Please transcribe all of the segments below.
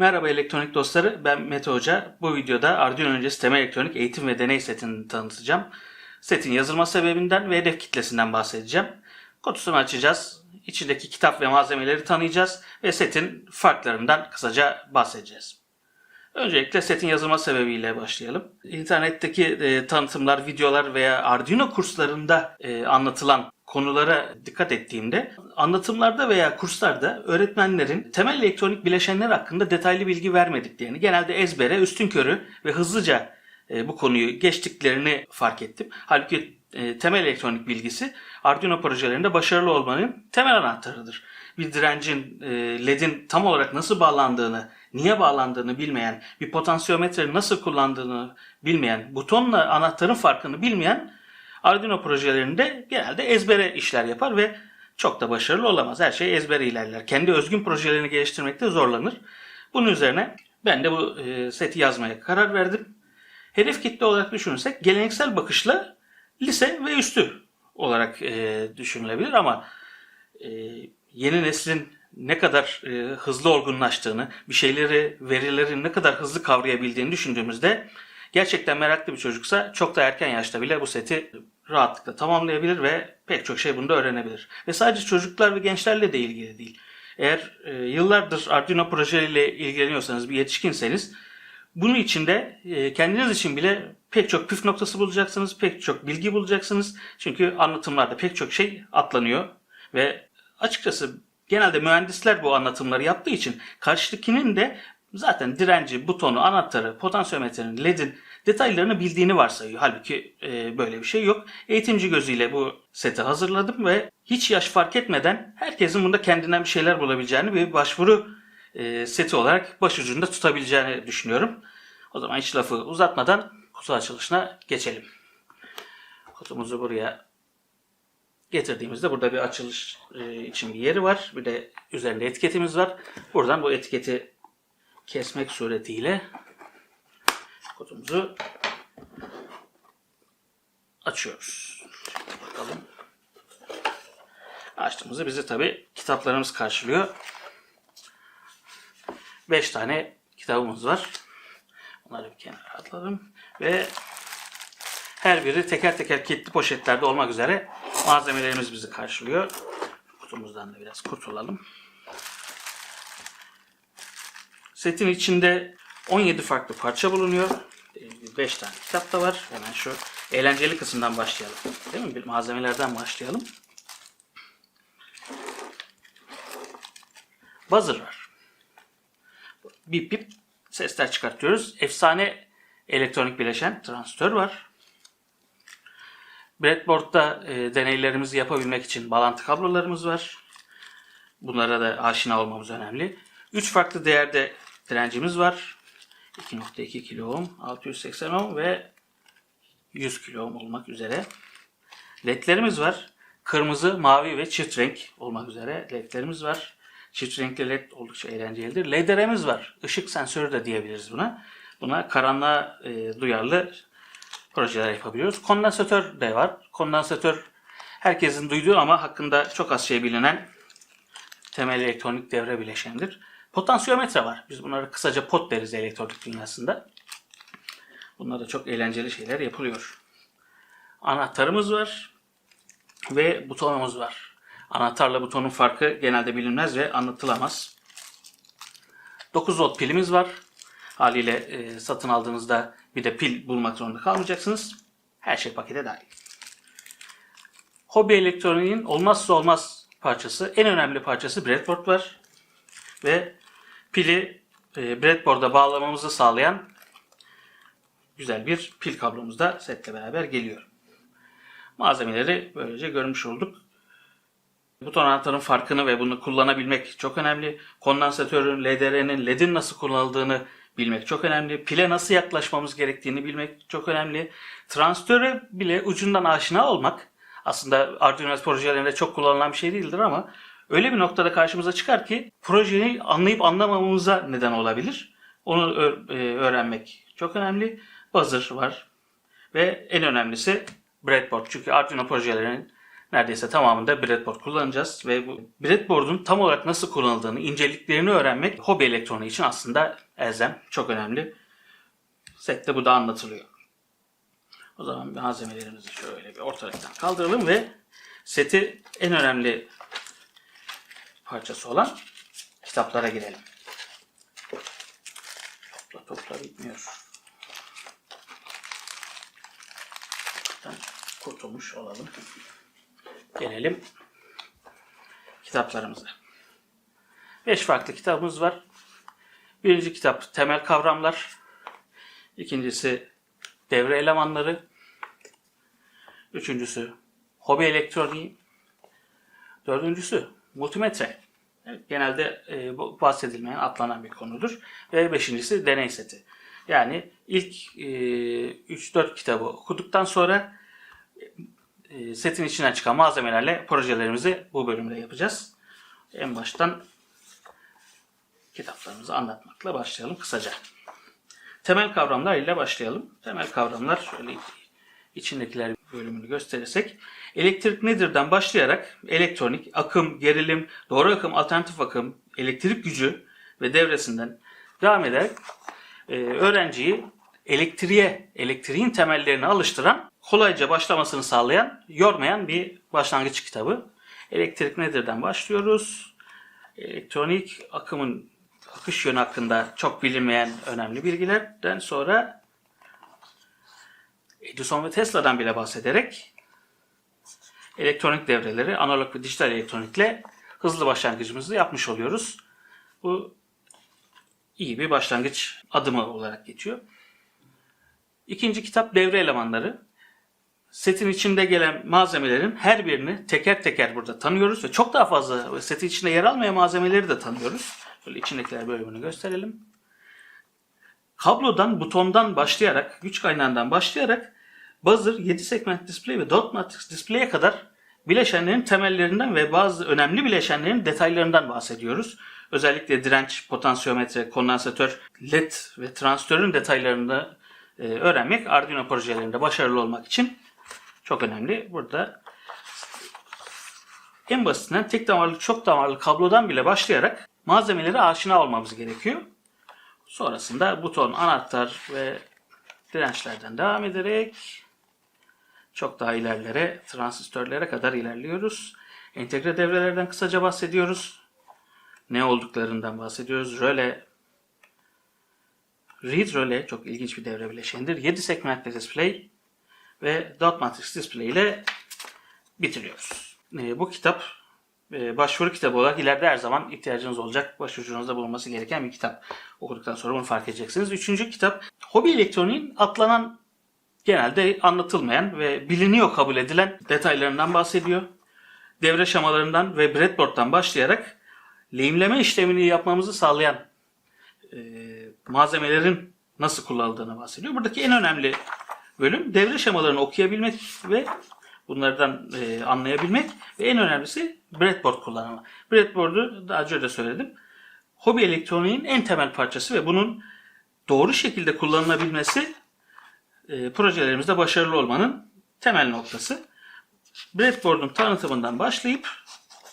Merhaba elektronik dostları, ben Mete Hoca. Bu videoda Arduino öncesi temel elektronik eğitim ve deney setini tanıtacağım. Setin yazılma sebebinden ve hedef kitlesinden bahsedeceğim. Kutusunu açacağız, içindeki kitap ve malzemeleri tanıyacağız ve setin farklarından kısaca bahsedeceğiz. Öncelikle setin yazılma sebebiyle başlayalım. İnternetteki e, tanıtımlar, videolar veya Arduino kurslarında e, anlatılan konulara dikkat ettiğimde anlatımlarda veya kurslarda öğretmenlerin temel elektronik bileşenler hakkında detaylı bilgi vermediklerini, genelde ezbere, üstünkörü ve hızlıca e, bu konuyu geçtiklerini fark ettim. Halbuki e, temel elektronik bilgisi Arduino projelerinde başarılı olmanın temel anahtarıdır. Bir direncin, e, LED'in tam olarak nasıl bağlandığını, niye bağlandığını bilmeyen, bir potansiyometrenin nasıl kullandığını bilmeyen, butonla anahtarın farkını bilmeyen Arduino projelerinde genelde ezbere işler yapar ve çok da başarılı olamaz. Her şey ezbere ilerler. Kendi özgün projelerini geliştirmekte zorlanır. Bunun üzerine ben de bu e, seti yazmaya karar verdim. Hedef kitle olarak düşünürsek geleneksel bakışla lise ve üstü olarak e, düşünülebilir ama e, yeni neslin ne kadar hızlı olgunlaştığını, bir şeyleri, verileri ne kadar hızlı kavrayabildiğini düşündüğümüzde gerçekten meraklı bir çocuksa çok da erken yaşta bile bu seti rahatlıkla tamamlayabilir ve pek çok şey bunda öğrenebilir. Ve sadece çocuklar ve gençlerle de ilgili değil. Eğer e, yıllardır Arduino projeleriyle ilgileniyorsanız, bir yetişkinseniz bunun içinde e, kendiniz için bile pek çok püf noktası bulacaksınız, pek çok bilgi bulacaksınız. Çünkü anlatımlarda pek çok şey atlanıyor ve açıkçası genelde mühendisler bu anlatımları yaptığı için karşıdakinin de zaten direnci, butonu, anahtarı, potansiyometrenin, ledin detaylarını bildiğini varsayıyor. Halbuki e, böyle bir şey yok. Eğitimci gözüyle bu seti hazırladım ve hiç yaş fark etmeden herkesin bunda kendinden bir şeyler bulabileceğini bir başvuru e, seti olarak başucunda tutabileceğini düşünüyorum. O zaman hiç lafı uzatmadan kutu açılışına geçelim. Kutumuzu buraya getirdiğimizde burada bir açılış e, için bir yeri var. Bir de üzerinde etiketimiz var. Buradan bu etiketi kesmek suretiyle kutumuzu açıyoruz. Bakalım. Açtığımızda bizi tabi kitaplarımız karşılıyor. 5 tane kitabımız var. Onları bir kenara atalım. Ve her biri teker teker kilitli poşetlerde olmak üzere malzemelerimiz bizi karşılıyor. Kutumuzdan da biraz kurtulalım. Setin içinde 17 farklı parça bulunuyor. 5 tane kitap da var. Hemen şu eğlenceli kısımdan başlayalım. Değil mi? Bir malzemelerden başlayalım. Buzzer var. Bip bip sesler çıkartıyoruz. Efsane elektronik bileşen transistör var. Breadboard'da e, deneylerimizi yapabilmek için bağlantı kablolarımız var. Bunlara da aşina olmamız önemli. 3 farklı değerde direncimiz var. 2.2 kilo ohm, 680 ohm ve 100 kilo ohm olmak üzere. LED'lerimiz var. Kırmızı, mavi ve çift renk olmak üzere LED'lerimiz var. Çift renkli LED oldukça eğlencelidir. LED'lerimiz var. Işık sensörü de diyebiliriz buna. Buna karanlığa e, duyarlı projeler yapabiliyoruz. Kondansatör de var. Kondansatör herkesin duyduğu ama hakkında çok az şey bilinen temel elektronik devre bileşenidir. Potansiyometre var. Biz bunları kısaca pot deriz elektronik dünyasında. Bunlarda çok eğlenceli şeyler yapılıyor. Anahtarımız var ve butonumuz var. Anahtarla butonun farkı genelde bilinmez ve anlatılamaz. 9 volt pilimiz var. Haliyle e, satın aldığınızda bir de pil bulmak zorunda kalmayacaksınız. Her şey pakete dahil. Hobi elektroniğin olmazsa olmaz parçası, en önemli parçası breadboard var. Ve pili e, breadboard'a bağlamamızı sağlayan güzel bir pil kablomuz da setle beraber geliyor. Malzemeleri böylece görmüş olduk. Buton anahtarın farkını ve bunu kullanabilmek çok önemli. Kondansatörün, LDR'nin, LED'in nasıl kullanıldığını bilmek çok önemli. Pile nasıl yaklaşmamız gerektiğini bilmek çok önemli. Transistöre bile ucundan aşina olmak aslında Arduino projelerinde çok kullanılan bir şey değildir ama öyle bir noktada karşımıza çıkar ki projeyi anlayıp anlamamamıza neden olabilir. Onu e, öğrenmek çok önemli. Buzzer var ve en önemlisi breadboard. Çünkü Arduino projelerinin neredeyse tamamında breadboard kullanacağız ve bu breadboard'un tam olarak nasıl kullanıldığını, inceliklerini öğrenmek hobi elektroniği için aslında elzem, çok önemli. Sette bu da anlatılıyor. O zaman malzemelerimizi şöyle bir ortalıktan kaldıralım ve seti en önemli parçası olan kitaplara girelim. Topla topla bitmiyor. Kurtulmuş olalım. Gelelim kitaplarımıza. Beş farklı kitabımız var. Birinci kitap temel kavramlar. İkincisi devre elemanları. Üçüncüsü hobi elektroniği. Dördüncüsü multimetre. Genelde e, bahsedilmeyen, atlanan bir konudur. Ve beşincisi deney seti. Yani ilk e, 3-4 kitabı okuduktan sonra e, setin içinden çıkan malzemelerle projelerimizi bu bölümde yapacağız. En baştan kitaplarımızı anlatmakla başlayalım kısaca. Temel kavramlar ile başlayalım. Temel kavramlar şöyle içindekiler bölümünü gösterirsek elektrik nedir'den başlayarak elektronik, akım, gerilim, doğru akım, alternatif akım, elektrik gücü ve devresinden devam ederek e, öğrenciyi elektriğe, elektriğin temellerini alıştıran, kolayca başlamasını sağlayan, yormayan bir başlangıç kitabı. Elektrik nedir'den başlıyoruz. Elektronik akımın akış yönü hakkında çok bilinmeyen önemli bilgilerden sonra Edison ve Tesla'dan bile bahsederek elektronik devreleri analog ve dijital elektronikle hızlı başlangıcımızı yapmış oluyoruz. Bu iyi bir başlangıç adımı olarak geçiyor. İkinci kitap devre elemanları. Setin içinde gelen malzemelerin her birini teker teker burada tanıyoruz ve çok daha fazla setin içinde yer almayan malzemeleri de tanıyoruz. Böyle içindekiler bölümünü gösterelim. Kablodan, butondan başlayarak, güç kaynağından başlayarak buzzer, 7 segment display ve dot matrix display'e kadar bileşenlerin temellerinden ve bazı önemli bileşenlerin detaylarından bahsediyoruz. Özellikle direnç, potansiyometre, kondansatör, led ve transistörün detaylarını e, öğrenmek Arduino projelerinde başarılı olmak için çok önemli. Burada en basitinden tek damarlı, çok damarlı kablodan bile başlayarak malzemelere aşina olmamız gerekiyor. Sonrasında buton, anahtar ve dirençlerden devam ederek çok daha ilerlere, transistörlere kadar ilerliyoruz. Entegre devrelerden kısaca bahsediyoruz. Ne olduklarından bahsediyoruz. Röle, read röle çok ilginç bir devre bileşenidir. 7 segmentli display ve dot matrix display ile bitiriyoruz. Ee, bu kitap başvuru kitabı olarak ileride her zaman ihtiyacınız olacak. Başucunuzda bulunması gereken bir kitap. Okuduktan sonra bunu fark edeceksiniz. Üçüncü kitap hobi elektroniğin atlanan genelde anlatılmayan ve biliniyor kabul edilen detaylarından bahsediyor. Devre şemalarından ve breadboard'dan başlayarak lehimleme işlemini yapmamızı sağlayan e, malzemelerin nasıl kullanıldığını bahsediyor. Buradaki en önemli bölüm devre şemalarını okuyabilmek ve bunlardan e, anlayabilmek ve en önemlisi breadboard kullanımı. Breadboard'u daha önce de söyledim. Hobi elektroniğin en temel parçası ve bunun doğru şekilde kullanılabilmesi e, projelerimizde başarılı olmanın temel noktası. Breadboard'un tanıtımından başlayıp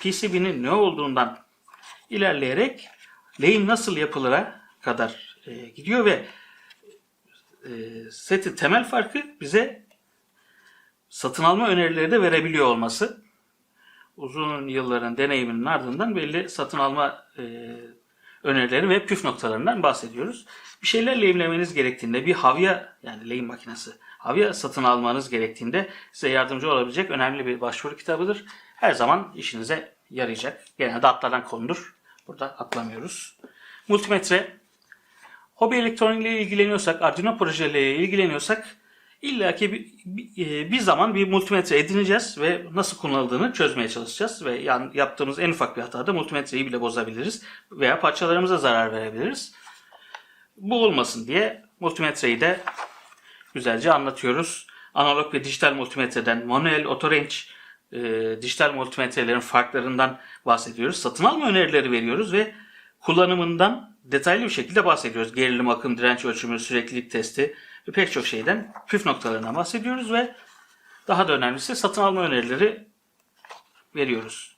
PCB'nin ne olduğundan ilerleyerek lehim nasıl yapılır'a kadar e, gidiyor ve e, setin temel farkı bize satın alma önerileri de verebiliyor olması. Uzun yılların deneyiminin ardından belli satın alma e, önerileri ve püf noktalarından bahsediyoruz. Bir şeyler lehimlemeniz gerektiğinde bir havya yani lehim makinesi havya satın almanız gerektiğinde size yardımcı olabilecek önemli bir başvuru kitabıdır. Her zaman işinize yarayacak. Genelde atlanan konudur. Burada atlamıyoruz. Multimetre hobi elektroniğiyle ilgileniyorsak, Arduino projeleriyle ilgileniyorsak illaki bir, bir, e, bir zaman bir multimetre edineceğiz ve nasıl kullanıldığını çözmeye çalışacağız ve yani yaptığımız en ufak bir hatada multimetreyi bile bozabiliriz veya parçalarımıza zarar verebiliriz. Bu olmasın diye multimetreyi de güzelce anlatıyoruz. Analog ve dijital multimetreden, manuel, otorange, e, dijital multimetrelerin farklarından bahsediyoruz. Satın alma önerileri veriyoruz ve kullanımından detaylı bir şekilde bahsediyoruz. Gerilim, akım, direnç ölçümü, süreklilik testi ve pek çok şeyden püf noktalarından bahsediyoruz ve daha da önemlisi satın alma önerileri veriyoruz.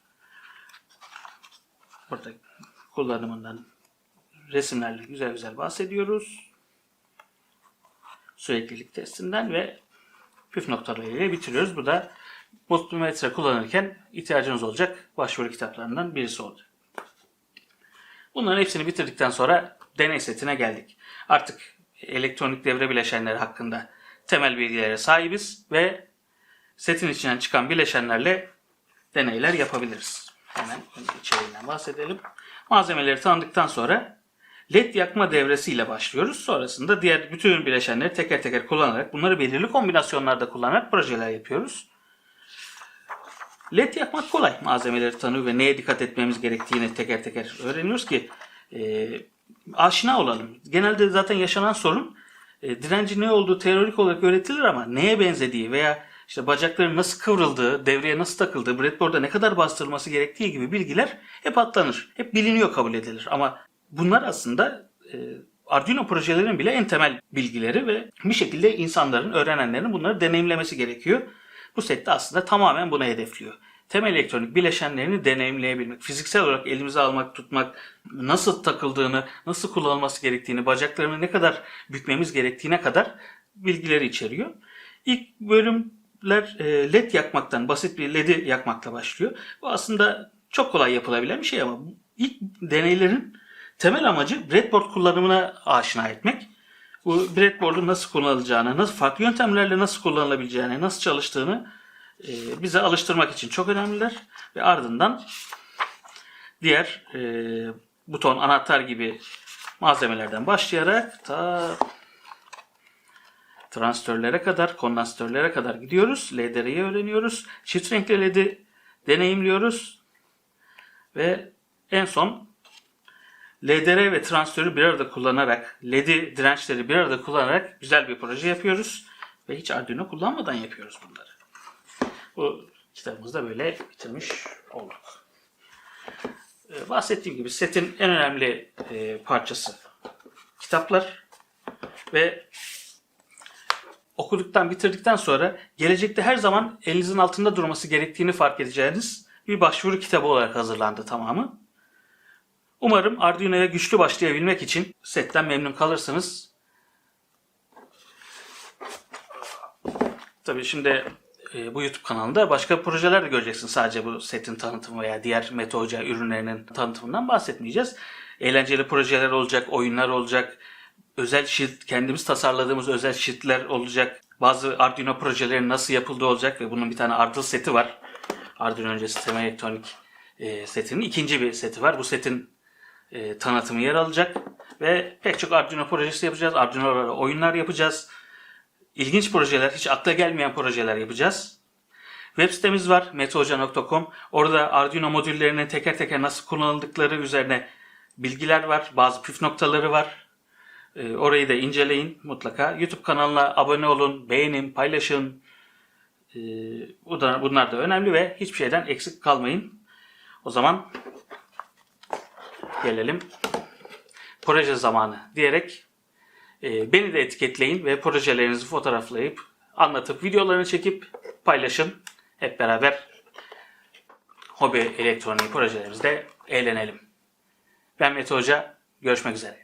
Burada kullanımından resimlerle güzel güzel bahsediyoruz. Süreklilik testinden ve püf noktalarıyla bitiriyoruz. Bu da multimetre kullanırken ihtiyacınız olacak başvuru kitaplarından birisi olacak. Bunların hepsini bitirdikten sonra deney setine geldik. Artık elektronik devre bileşenleri hakkında temel bilgilere sahibiz ve setin içinden çıkan bileşenlerle deneyler yapabiliriz. Hemen içeriğinden bahsedelim. Malzemeleri tanıdıktan sonra LED yakma devresiyle başlıyoruz. Sonrasında diğer bütün bileşenleri teker teker kullanarak bunları belirli kombinasyonlarda kullanarak projeler yapıyoruz. LED yakmak kolay. Malzemeleri tanıyor ve neye dikkat etmemiz gerektiğini teker teker öğreniyoruz ki aşina olalım. Genelde zaten yaşanan sorun e, direnci ne olduğu teorik olarak öğretilir ama neye benzediği veya işte bacakların nasıl kıvrıldığı, devreye nasıl takıldığı, breadboard'a ne kadar bastırılması gerektiği gibi bilgiler hep atlanır. Hep biliniyor kabul edilir. Ama bunlar aslında e, Arduino projelerinin bile en temel bilgileri ve bir şekilde insanların, öğrenenlerin bunları deneyimlemesi gerekiyor. Bu sette aslında tamamen buna hedefliyor. Temel elektronik bileşenlerini deneyimleyebilmek, fiziksel olarak elimize almak, tutmak, nasıl takıldığını, nasıl kullanılması gerektiğini, bacaklarını ne kadar bükmemiz gerektiğine kadar bilgileri içeriyor. İlk bölümler e, led yakmaktan, basit bir ledi yakmakla başlıyor. Bu aslında çok kolay yapılabilen bir şey ama ilk deneylerin temel amacı breadboard kullanımına aşina etmek. Bu breadboard'un nasıl kullanılacağını, nasıl farklı yöntemlerle nasıl kullanılabileceğini, nasıl çalıştığını e, bize alıştırmak için çok önemliler. Ve ardından diğer e, buton, anahtar gibi malzemelerden başlayarak ta transistörlere kadar, kondansatörlere kadar gidiyoruz. LDR'yi öğreniyoruz. Çift renkli LED'i deneyimliyoruz. Ve en son LDR ve transistörü bir arada kullanarak, LED'i, dirençleri bir arada kullanarak güzel bir proje yapıyoruz. Ve hiç Arduino kullanmadan yapıyoruz bunları. Bu kitabımızda böyle bitirmiş olduk. Ee, bahsettiğim gibi setin en önemli e, parçası kitaplar ve okuduktan bitirdikten sonra gelecekte her zaman elinizin altında durması gerektiğini fark edeceğiniz bir başvuru kitabı olarak hazırlandı tamamı. Umarım Arduino'ya güçlü başlayabilmek için setten memnun kalırsınız. Tabii şimdi bu YouTube kanalında başka projeler de göreceksin. Sadece bu setin tanıtımı veya diğer Mete Hoca ürünlerinin tanıtımından bahsetmeyeceğiz. Eğlenceli projeler olacak, oyunlar olacak, özel sheet, kendimiz tasarladığımız özel sheetler olacak. Bazı Arduino projelerinin nasıl yapıldığı olacak ve bunun bir tane Ardıl seti var. Arduino önce sistem elektronik e, setinin ikinci bir seti var. Bu setin e, tanıtımı yer alacak ve pek çok Arduino projesi yapacağız. Arduino'larla oyunlar yapacağız. İlginç projeler, hiç akla gelmeyen projeler yapacağız. Web sitemiz var metohoca.com. Orada Arduino modüllerinin teker teker nasıl kullanıldıkları üzerine bilgiler var. Bazı püf noktaları var. Ee, orayı da inceleyin mutlaka. YouTube kanalına abone olun, beğenin, paylaşın. Ee, bunlar da önemli ve hiçbir şeyden eksik kalmayın. O zaman gelelim proje zamanı diyerek beni de etiketleyin ve projelerinizi fotoğraflayıp anlatıp videolarını çekip paylaşın. Hep beraber hobi elektroniği projelerimizde eğlenelim. Ben Mete Hoca. Görüşmek üzere.